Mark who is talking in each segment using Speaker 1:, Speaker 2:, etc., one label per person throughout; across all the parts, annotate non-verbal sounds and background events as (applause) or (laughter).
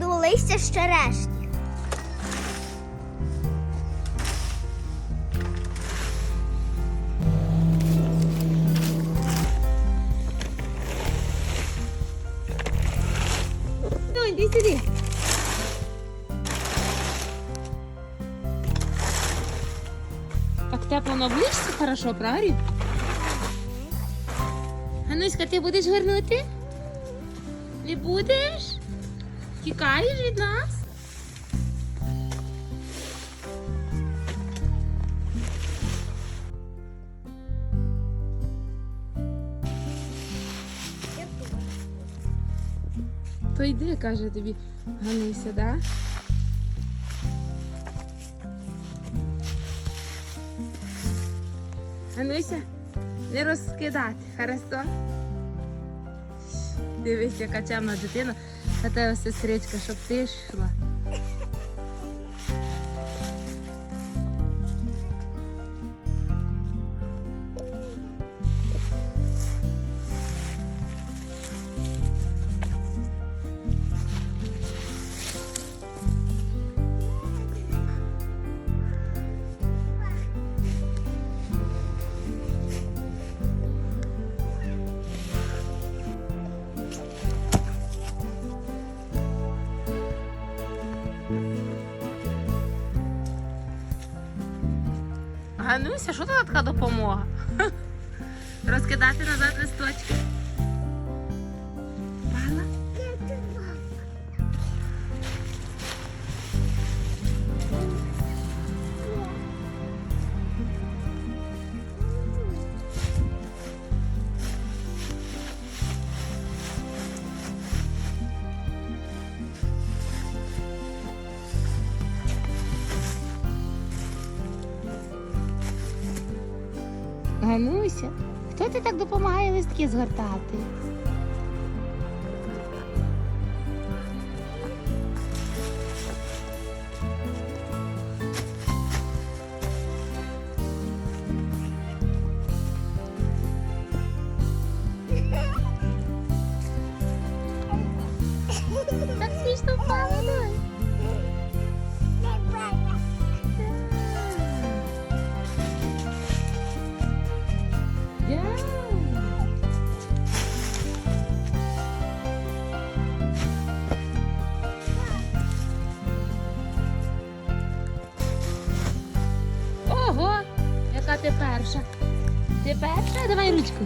Speaker 1: кладу листя з черешні.
Speaker 2: Ну, іди. Так тепло на обличчі хорошо, правильно? Гануська, ти будеш вернути? Не будеш? Тікаєш від нас? То йди, каже тобі Гануся, да? Гануся, не розкидати, хорошо? Дивись, яка чемна дитина, а тебе сестричка, щоб ти йшла. Гануся, що це така допомога? (laughs) Розкидати назад листочки. Гануся, хто ти так допомагає листки згортати? Так смішно впала, дай. Перша. Ти перша? Давай ручку.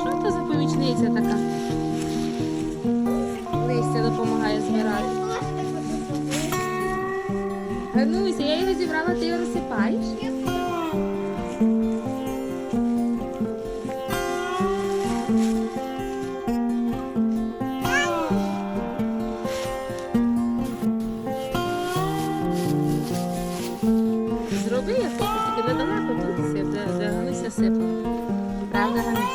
Speaker 2: Що то за помічниця така? Листя допомагає збирати. Гануся, я його зібрала, ти його розсипаєш?